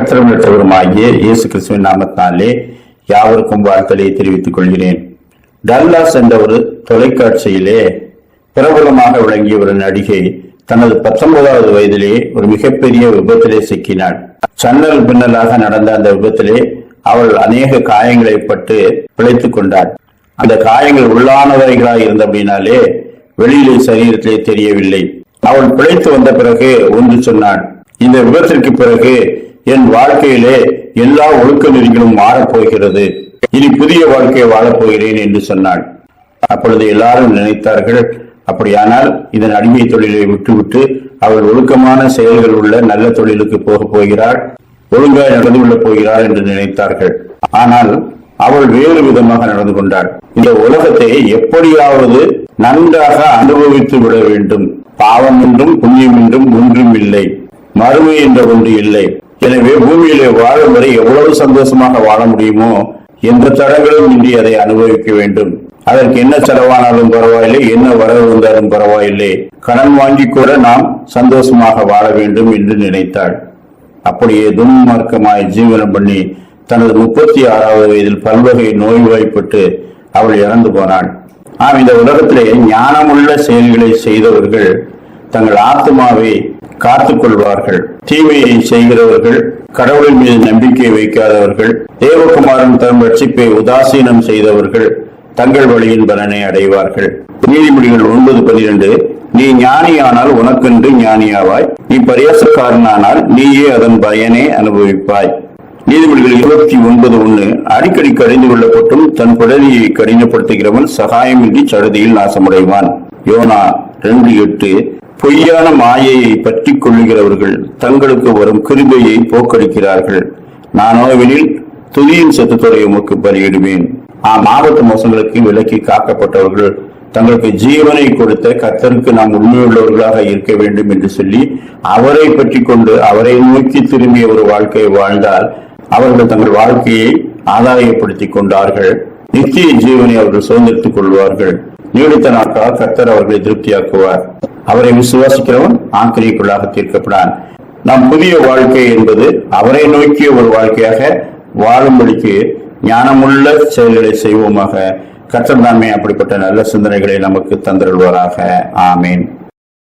கத்திரமிட்டவருமாகிய இயேசு கிறிஸ்துவின் நாமத்தினாலே யாவருக்கும் வாழ்த்தலையை தெரிவித்துக் கொள்கிறேன். டல்லாஸ் என்ற ஒரு தொலைக்காட்சியிலே பிரபலமாக விளங்கிய ஒரு நடிகை தனது பத்தொன்பதாவது வயதிலே ஒரு மிகப்பெரிய விபத்திலே சிக்கினாள். சன்னல் பின்னலாக நடந்த அந்த விபத்திலே அவள் அநேக காயங்களை பட்டு பிழைத்துக் கொண்டாள். அந்த காயங்கள் உள்ளானவைகளாக அப்படின்னாலே வெளியிலே சரீரத்திலே தெரியவில்லை. அவள் பிழைத்து வந்த பிறகு ஒன்று சொன்னாள் இந்த விபத்திற்கு பிறகு என் வாழ்க்கையிலே எல்லா ஒழுக்க நெறிகளும் மாறப்போகிறது. இனி புதிய வாழ்க்கையை வாழப்போகிறேன் என்று சொன்னாள். அப்பொழுது எல்லாரும் நினைத்தார்கள் அப்படியானால் இதன் அடிமை தொழிலை விட்டுவிட்டு அவள் ஒழுக்கமான செயல்கள் உள்ள நல்ல தொழிலுக்கு போக போகிறாள் ஒழுங்காய் நடந்து கொள்ளப் போகிறாள் என்று நினைத்தார்கள். ஆனால் அவள் வேறு விதமாக நடந்து கொண்டாள். இந்த உலகத்தை எப்படியாவது நன்றாக அனுபவித்து விட வேண்டும். பாவம் என்றும் புண்ணியம் என்றும் ஒன்றும் இல்லை. மறுமை என்ற ஒன்று இல்லை. எனவே பூமியிலே வாழும் வரை எவ்வளவு சந்தோஷமாக வாழ முடியுமோ எந்த தடங்களும் இன்றி அதை அனுபவிக்க வேண்டும். அதற்கு என்ன செலவானாலும் பரவாயில்லை என்ன வரவு வந்தாலும் பரவாயில்லை. கடன் வாங்கி கூட நாம் சந்தோஷமாக வாழ வேண்டும் என்று நினைத்தாள். அப்படியே துன்மார்க்கமாய் ஜீவனம் பண்ணி தனது முப்பத்தி ஆறாவது வயதில் பல்வகை நோய்வாய்ப்பட்டு அவள் இறந்து போனாள். ஆம் இந்த உலகத்திலே ஞானமுள்ள செயல்களை செய்தவர்கள் தங்கள் ஆத்மாவை காத்துக் கொள்வார்கள் தீமையை செய்கிறவர்கள் கடவுளின் மீது நம்பிக்கை வைக்காதவர்கள் தேவகுமாரன் தம் ரட்சிப்பை உதாசீனம் செய்தவர்கள் தங்கள் வழியின் பலனை அடைவார்கள். நீதிமொழிகள் ஒன்பது பனிரெண்டு நீ ஞானியானால் உனக்கென்று ஞானியாவாய். நீ பரியாசக்காரனானால் நீயே அதன் பயனை அனுபவிப்பாய். நீதிமொழிகள் இருபத்தி ஒன்பது ஒண்ணு அடிக்கடி கடிந்து கொள்ளப்பட்டும் தன் குடலியை கடினப்படுத்துகிறவன் சகாயமின்றி சடுதியில் நாசமடைவான். யோனா ரெண்டு எட்டு பொய்யான மாயையை பற்றி கொள்ளுகிறவர்கள் தங்களுக்கு வரும் கிருபையை போக்கடிக்கிறார்கள். நானோவெனில் துதியின் சத்துத்துறை உமக்கு பலியிடுவேன். ஆம் ஆபத்து மோசங்களுக்கு விலக்கி காக்கப்பட்டவர்கள் தங்களுக்கு ஜீவனை கொடுத்த கத்தருக்கு நாம் உண்மையுள்ளவர்களாக இருக்க வேண்டும் என்று சொல்லி அவரை பற்றி கொண்டு அவரை நோக்கி திரும்பிய ஒரு வாழ்க்கையை வாழ்ந்தால் அவர்கள் தங்கள் வாழ்க்கையை ஆதாயப்படுத்திக் கொண்டார்கள். நித்திய ஜீவனை அவர்கள் சுதந்திரத்துக் கொள்வார்கள். நீடித்த நாட்களால் கத்தர் அவர்களை திருப்தியாக்குவார். அவரை விசுவாசிக்கிறவன் ஆக்கிரிக்குள்ளாக தீர்க்கப்படான். நம் புதிய வாழ்க்கை என்பது அவரை நோக்கிய ஒரு வாழ்க்கையாக வாழும்படிக்கு ஞானமுள்ள செயல்களை செய்வோமாக. கர்த்தர் தாமே அப்படிப்பட்ட நல்ல சிந்தனைகளை நமக்கு தந்திருவாராக ஆமேன்.